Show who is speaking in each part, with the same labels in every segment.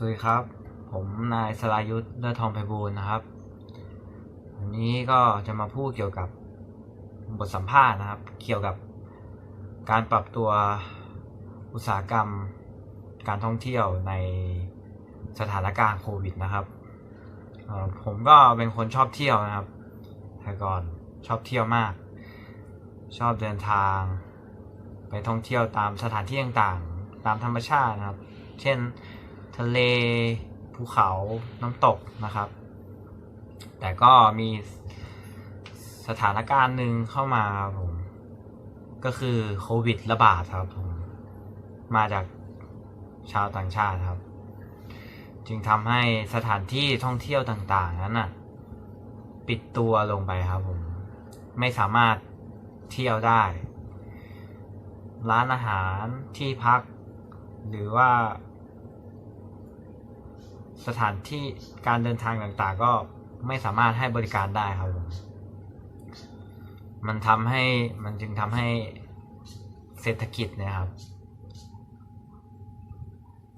Speaker 1: สวัสดีครับ ผมนายสรายุทธ์เลิศทองไพบูลย์นะครับ วันนี้ก็จะมาพูดเกี่ยวกับบทสัมภาษณ์นะครับ เกี่ยวกับการปรับตัวอุตสาหกรรมการท่องเที่ยวในสถานการณ์โควิดนะครับ ผมก็เป็นคนชอบเที่ยวนะครับแต่ก่อนชอบเที่ยวมาก ชอบเดินทาง ไปท่องเที่ยวตามสถานที่ต่างๆ ตามธรรมชาตินะครับ เช่น ทะเล ภูเขาน้ำตกนะครับ แต่ก็มีสถานการณ์หนึ่งเข้ามาครับผม ก็คือโควิดระบาดครับผม มาจากชาวต่างชาติครับ จึงทำให้สถานที่ท่องเที่ยวต่างๆ นั้นน่ะ ปิดตัวลงไปครับผม ไม่สามารถเที่ยวได้ ร้านอาหารที่พัก หรือว่า สถานที่การเดินทางต่างๆ ก็ไม่สามารถให้บริการได้ครับผมมันทำให้มันจึงทำให้เศรษฐกิจนะครับ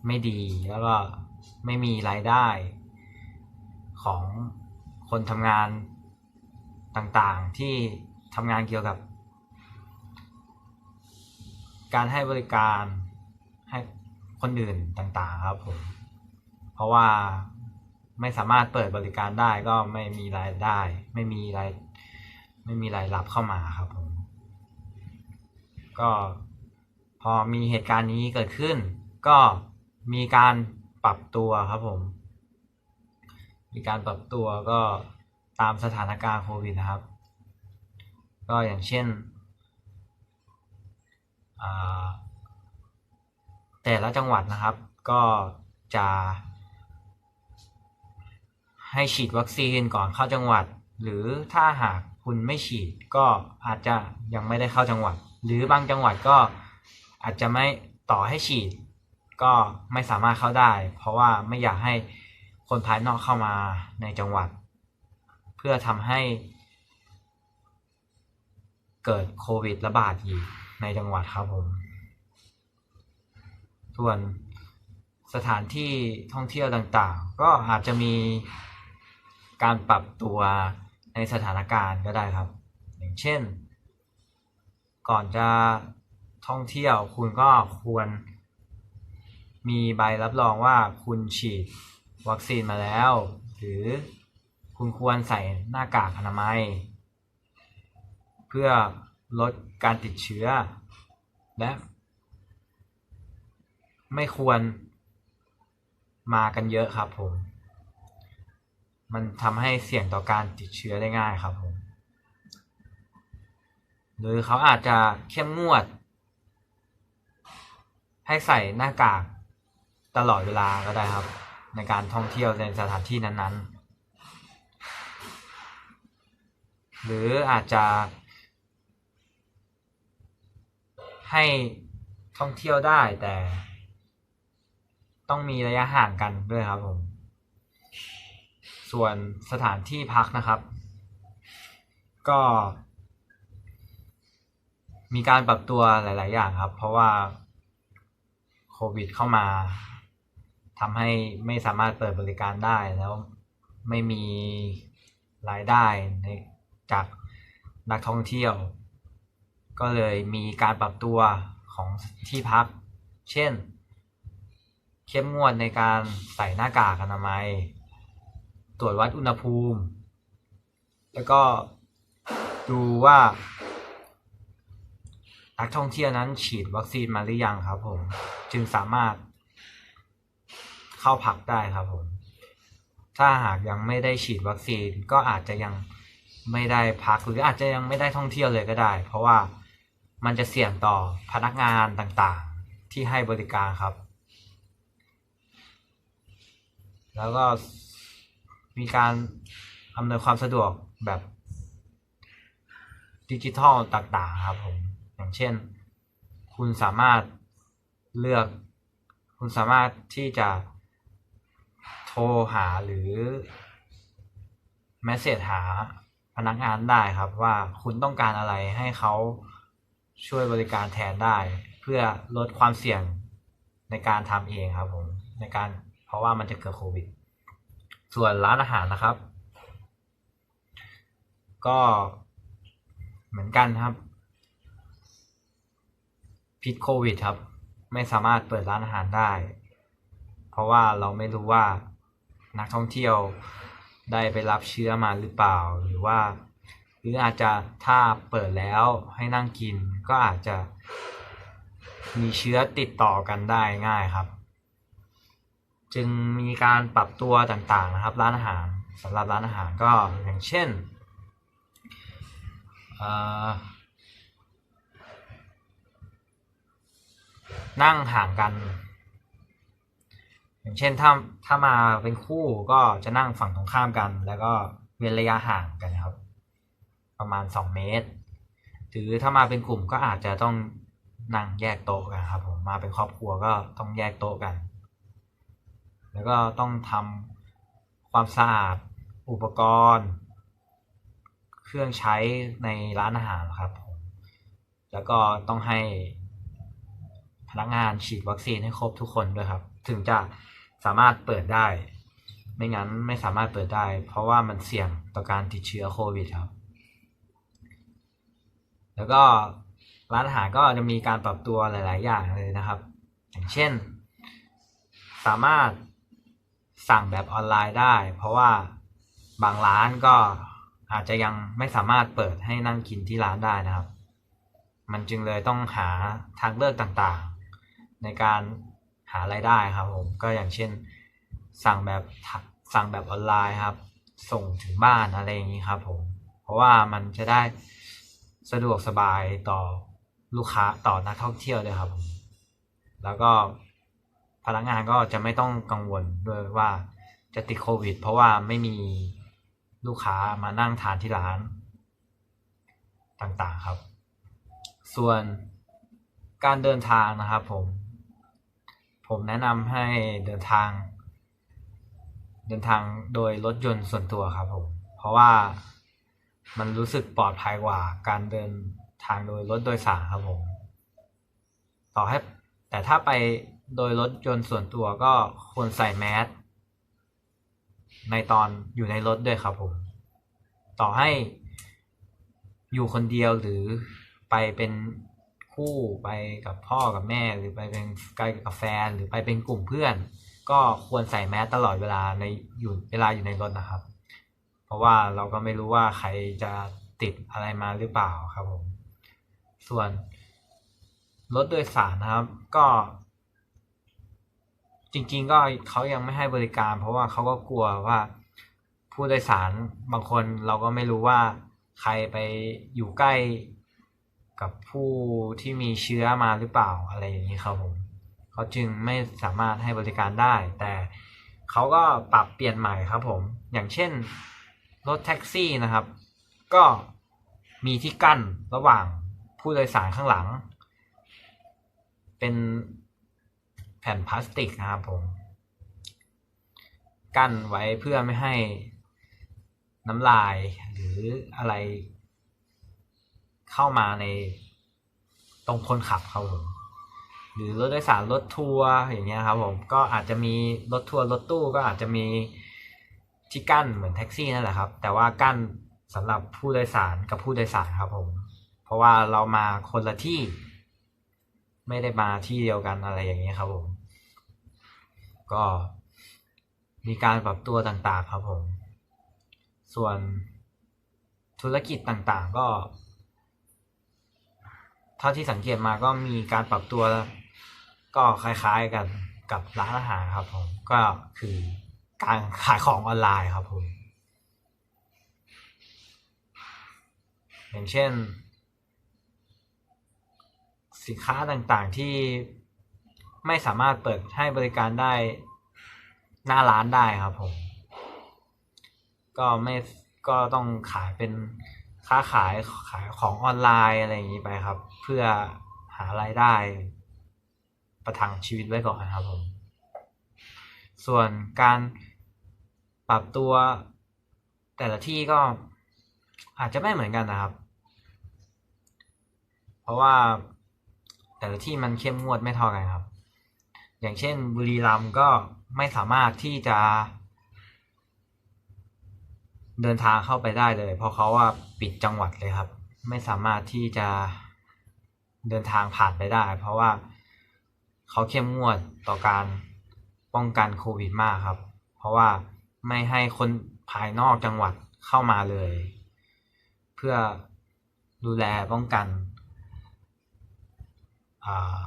Speaker 1: ไม่ดีแล้วก็ไม่มีรายได้ของคนทำงานต่างๆที่ทำงานเกี่ยวกับ การให้บริการให้คนอื่นต่างๆครับผม ราะว่าไม่สามารถเปิดบริการได้ก็ไม่มีรายได้ ไม่มีรายไม่มีรายรับเข้ามาครับผมก็พอมีเหตุการณ์นี้เกิดขึ้น ก็มีการปรับตัวครับผม มีการปรับตัวก็ตามสถานการณ์โควิดนะครับ ก็อย่างเช่น แต่ละจังหวัดนะครับ ก็จะ ให้ฉีดวัคซีนก่อนเข้าจังหวัด หรือถ้าหากคุณไม่ฉีดก็อาจจะยังไม่ได้เข้าจังหวัด หรือบางจังหวัดก็อาจจะไม่ต่อให้ฉีด ก็ไม่สามารถเข้าได้ เพราะว่าไม่อยากให้คนภายนอกเข้ามาในจังหวัด เพื่อทำให้ เกิดโควิดระบาดอีกในจังหวัดครับผม ส่วนสถานที่ท่องเที่ยวต่างๆ ก็อาจจะมี การปรับตัวในสถานการณ์ก็ได้ครับ อย่างเช่น ก่อนจะท่องเที่ยวคุณก็ควร มีใบรับรองว่าคุณฉีดวัคซีนมาแล้ว หรือคุณควรใส่หน้ากากอนามัย เพื่อลดการติดเชื้อ และ ไม่ควรมากันเยอะครับผม มันทำให้เสี่ยงต่อการติดเชื้อได้ง่ายครับผมหรือเขาอาจจะเข้มงวด ให้ใส่หน้ากากตลอดเวลาก็ได้ครับ ในการท่องเที่ยวในสถานที่นั้นๆ หรืออาจจะ ให้ท่องเที่ยวได้แต่ ต้องมีระยะห่างกันด้วยครับผม ส่วนสถานที่พักนะครับ ก็ มีการปรับตัวหลาย ๆ อย่างครับ เพราะว่าโควิดเข้ามาทำให้ไม่สามารถเปิดบริการได้แล้วไม่มีรายได้ในจากนักท่องเที่ยว ก็เลยมีการปรับตัวของที่พัก เช่น เข้มงวดในการใส่หน้ากากอนามัย ตรวจวัดอุณหภูมิ แล้วก็ดูว่านักท่องเที่ยวนั้นฉีดวัคซีนมาหรือยังครับผม จึงสามารถเข้าพักได้ครับผม ถ้าหากยังไม่ได้ฉีดวัคซีนก็อาจจะยังไม่ได้พักหรืออาจจะยังไม่ได้ท่องเที่ยวเลยก็ได้ เพราะว่ามันจะเสี่ยงต่อพนักงานต่างๆที่ให้บริการครับ แล้วก็ มีการอำนวยความสะดวกแบบดิจิทัลต่างๆครับผมอย่างเช่น คุณสามารถเลือก คุณสามารถที่จะโทรหาหรือแมสเซจหาพนักงานได้ครับว่าคุณต้องการอะไรให้เขาช่วยบริการแทนได้ เพื่อลดความเสี่ยงในการทำเองครับผมในการเพราะว่ามันจะเกิดโควิด ส่วนร้านอาหารนะครับ ก็เหมือนกันครับพิษโควิดครับ ไม่สามารถเปิดร้านอาหารได้ เพราะว่าเราไม่รู้ว่านักท่องเที่ยวได้ไปรับเชื้อมาหรือเปล่า หรือว่า หรืออาจจะถ้าเปิดแล้วให้นั่งกิน ก็อาจจะมีเชื้อติดต่อกันได้ง่ายครับ จึงมีการปรับตัวต่างๆนะครับ ร้านอาหารสำหรับร้านอาหารก็อย่างเช่นนั่งห่างกัน อย่างเช่นถ้าถ้ามาเป็นคู่ก็จะนั่งฝั่งตรงข้ามกัน แล้วก็เว้นระยะห่างกันครับ ประมาณสองเมตร หรือถ้ามาเป็นกลุ่มก็อาจจะต้องนั่งแยกโต๊ะกันครับผมมาเป็นครอบครัวก็ต้องแยกโต๊ะกัน แล้วก็ต้องทำความสะอาดอุปกรณ์ เครื่องใช้ในร้านอาหารครับผมแล้วก็ต้องให้พนักงานฉีดวัคซีนให้ครบทุกคนด้วยครับ ถึงจะสามารถเปิดได้ ไม่งั้นไม่สามารถเปิดได้ เพราะว่ามันเสี่ยงต่อการติดเชื้อโควิดครับ แล้วก็ร้านอาหารก็จะมีการปรับตัวหลาย ๆ อย่างเลยนะครับ อย่างเช่น สามารถ สั่งแบบออนไลน์ได้ เพราะว่าบางร้านก็อาจจะยังไม่สามารถเปิดให้นั่งกินที่ร้านได้นะครับ มันจึงเลยต้องหาทางเลือกต่างๆ ในการหารายได้ครับผมก็อย่างเช่นสั่งแบบสั่งแบบออนไลน์ครับ ส่งถึงบ้านอะไรอย่างนี้ครับผมเพราะว่ามันจะได้สะดวกสบายต่อลูกค้าต่อนักท่องเที่ยวด้วยครับผมแล้วก็ พนักงานก็จะไม่ต้องกังวลด้วยว่าจะติดโควิด เพราะว่าไม่มีลูกค้ามานั่งทานที่ร้านต่างๆครับ ส่วนการเดินทางนะครับผม ผมแนะนำให้เดินทาง เดินทางโดยรถยนต์ส่วนตัวครับผม เพราะว่ามันรู้สึกปลอดภัยกว่าการเดินทางโดยรถโดยสารครับผม ต่อให้แต่ถ้าไป โดยรถยนต์ส่วนตัวก็ควรใส่แมสในตอนอยู่ในรถด้วยครับผม ต่อให้อยู่คนเดียวหรือไปเป็นคู่ไปกับพ่อกับแม่หรือไปเป็นไกลกับแฟนหรือไปเป็นกลุ่มเพื่อน ก็ควรใส่แมสตลอดเวลาในอยู่เวลาอยู่ในรถนะครับ เพราะว่าเราก็ไม่รู้ว่าใครจะติดอะไรมาหรือเปล่าครับผม ส่วนรถโดยสารนะครับ ก็ จริง ๆ ก็เขายังไม่ให้บริการ เพราะว่าเขาก็กลัวว่าผู้โดยสารบางคนเราก็ไม่รู้ว่าใครไปอยู่ใกล้กับผู้ที่มีเชื้อมาหรือเปล่าอะไรอย่างนี้ครับผมเขาจึงไม่สามารถให้บริการได้ แต่เขาก็ปรับเปลี่ยนใหม่ครับผม อย่างเช่นรถแท็กซี่นะครับ ก็มีที่กั้นระหว่างผู้โดยสารข้างหลัง เป็น แผ่นพลาสติกนะครับผม กั้นไว้เพื่อไม่ให้น้ำลายหรืออะไร เข้ามาในตรงคนขับครับผมหรือรถโดยสารรถทัวร์อย่างเงี้ยครับผมก็อาจจะมีรถทัวร์รถตู้ก็อาจจะมีที่กั้นเหมือนแท็กซี่นั่นแหละครับ แต่ว่ากั้นสำหรับผู้โดยสารกับผู้โดยสารครับผม เพราะว่าเรามาคนละที่ ไม่ได้มาที่เดียวกันอะไรอย่างเงี้ยครับผม ก็มีการปรับตัวต่างๆครับผม ส่วนธุรกิจต่างๆก็ เท่าที่สังเกตมาก็มีการปรับตัวก็คล้ายๆกันกับร้านอาหารครับผม ก็คือการขายของออนไลน์ครับผม อย่างเช่น สินค้าต่างๆที่ ไม่สามารถเปิดให้บริการได้หน้าร้านได้ครับผม ก็ไม่ก็ต้องขายเป็นค้าขายขายของออนไลน์อะไรอย่างนี้ไปครับ เพื่อหารายได้ ประทังชีวิตไว้ก่อนครับผม ส่วนการปรับตัวแต่ละที่ก็อาจจะไม่เหมือนกันนะครับ เพราะว่าแต่ละที่มันเข้มงวดไม่เท่ากันครับ อย่างเช่นบุรีรัมย์ก็ไม่สามารถที่จะ เดินทางเข้าไปได้เลย เพราะเขาว่าปิดจังหวัดเลยครับ ไม่สามารถที่จะเดินทางผ่านไปได้ เพราะว่าเขาเข้มงวดต่อการป้องกันโควิดมากครับ เพราะว่าไม่ให้คนภายนอกจังหวัดเข้ามาเลย เพื่อดูแลป้องกันอ่า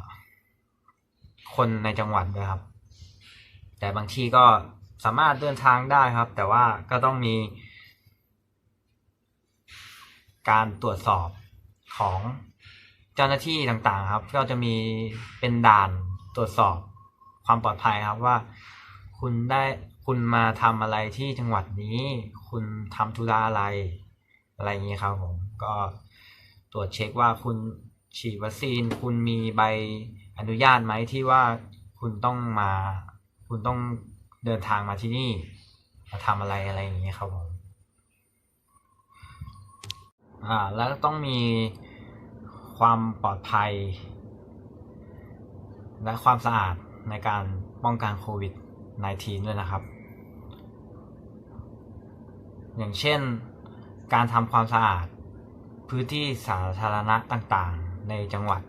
Speaker 1: คนในจังหวัดด้วยครับ แต่บางที่ก็สามารถเดินทางได้ครับ แต่ว่าก็ต้องมี การตรวจสอบของเจ้าหน้าที่ต่างๆ ครับ ก็จะมีเป็นด่านตรวจสอบความปลอดภัยครับว่า คุณได้คุณมาทำอะไรที่จังหวัดนี้ คุณทำธุระอะไร อะไรอย่างนี้ครับผมก็ตรวจเช็คว่าคุณฉีดวัคซีน คุณมีใบ อนุญาตไหมที่ว่าคุณต้องมา คุณต้องเดินทางมาที่นี่ มาทำอะไรอะไรอย่างนี้ครับผมอ่าแล้วต้องมีความปลอดภัย และความสะอาดในการป้องกันโควิด -19 ด้วยนะครับ อย่างเช่นการทำความสะอาดพื้นที่สาธารณะต่างๆ ในจังหวัด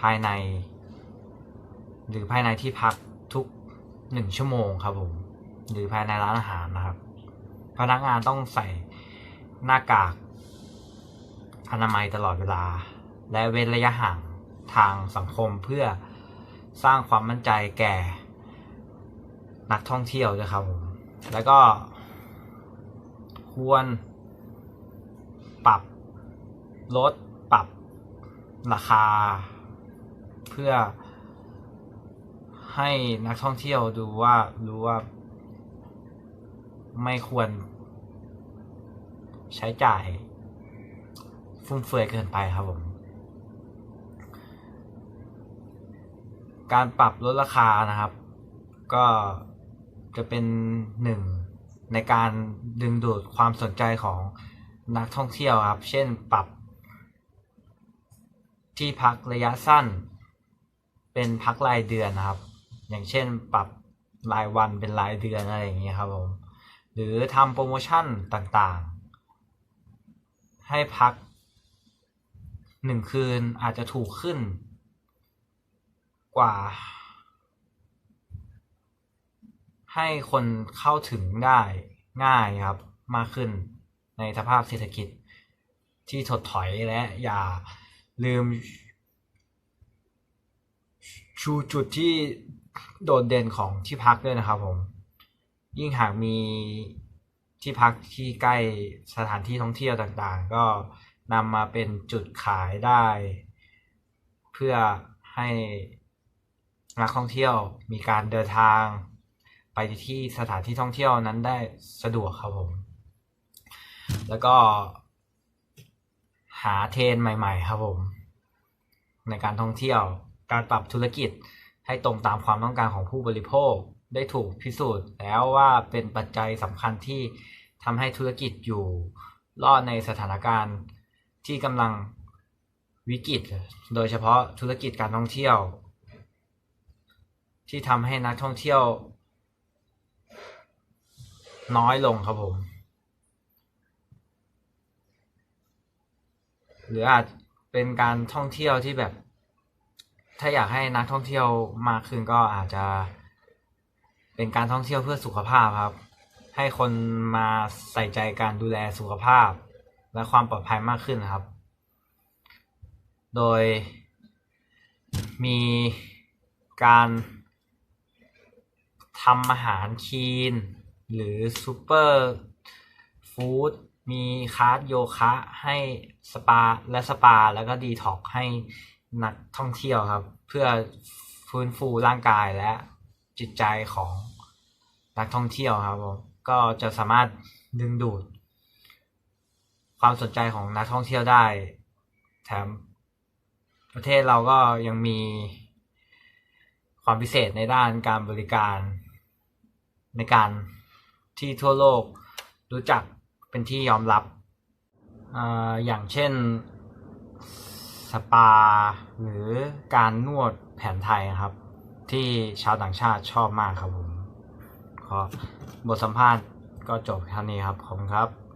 Speaker 1: ภายใน หรือภายในที่พักทุกหนึ่งชั่วโมงครับผม หรือภายในร้านอาหารนะครับ พนักงานต้องใส่หน้ากาก อนามัยตลอดเวลา และเว้นระยะห่างทางสังคมเพื่อสร้างความมั่นใจแก่ นักท่องเที่ยวด้วยครับผม แล้วก็ ควร ปรับลดปรับราคา เพื่อให้นักท่องเที่ยวดูว่ารู้ว่า ไม่ควร ใช้จ่าย ฟุ่มเฟือยเกินไปครับผม การปรับลดราคานะครับ ก็จะเป็นหนึ่งในการดึงดูดความสนใจของนักท่องเที่ยวครับ เช่นปรับที่พักระยะสั้น เป็นพักรายเดือนนะครับ อย่างเช่นปรับรายวันเป็นรายเดือนอะไรอย่างเงี้ยครับผมหรือทำโปรโมชั่นต่างๆ ให้พักหนึ่งคืนอาจจะถูกขึ้น กว่า ให้คนเข้าถึงได้ง่ายครับ มากขึ้นในสภาพเศรษฐกิจที่ถดถอยและอย่าลืม ชูจุดที่โดดเด่นของที่พักด้วยนะครับผม ยิ่งหากมีที่พักที่ใกล้สถานที่ท่องเที่ยวต่างๆ ก็นำมาเป็นจุดขายได้ เพื่อให้นักท่องเที่ยวมีการเดินทาง ไปที่สถานที่ท่องเที่ยวนั้นได้สะดวกครับผม แล้วก็หาเทรนใหม่ ๆ ครับผม ในการท่องเที่ยว การปรับธุรกิจให้ตรงตามความต้องการของผู้บริโภคได้ถูกพิสูจน์ แล้วว่าเป็นปัจจัยสำคัญที่ทำให้ธุรกิจอยู่รอดในสถานการณ์ที่กำลังวิกฤต โดยเฉพาะธุรกิจการท่องเที่ยว ที่ทำให้นักท่องเที่ยว น้อยลงครับผม หรืออาจเป็นการท่องเที่ยวที่แบบ ถ้าอยากให้นักท่องเที่ยวมากขึ้นก็อาจจะเป็นการท่องเที่ยวเพื่อสุขภาพครับ ให้คนมาใส่ใจการดูแลสุขภาพ และความปลอดภัยมากขึ้นครับ โดยมีการทำอาหารคีน หรือซูเปอร์ฟู้ดมีคลาสโยคะให้สปาและสปาแล้วก็ดีท็อกให้ นักท่องเที่ยวครับ เพื่อฟื้นฟูร่างกายและจิตใจของนักท่องเที่ยวครับผมก็จะสามารถดึงดูด ความสนใจของนักท่องเที่ยวได้ แถมประเทศเราก็ยังมีความพิเศษในด้านการบริการ ในการที่ทั่วโลกรู้จักเป็นที่ยอมรับออย่างเช่น สปา หรือการนวดแผนไทยครับ ที่ชาวต่างชาติชอบมากครับผม ขอบทสัมภาษณ์ก็จบเท่านี้ครับ ขอบคุณครับ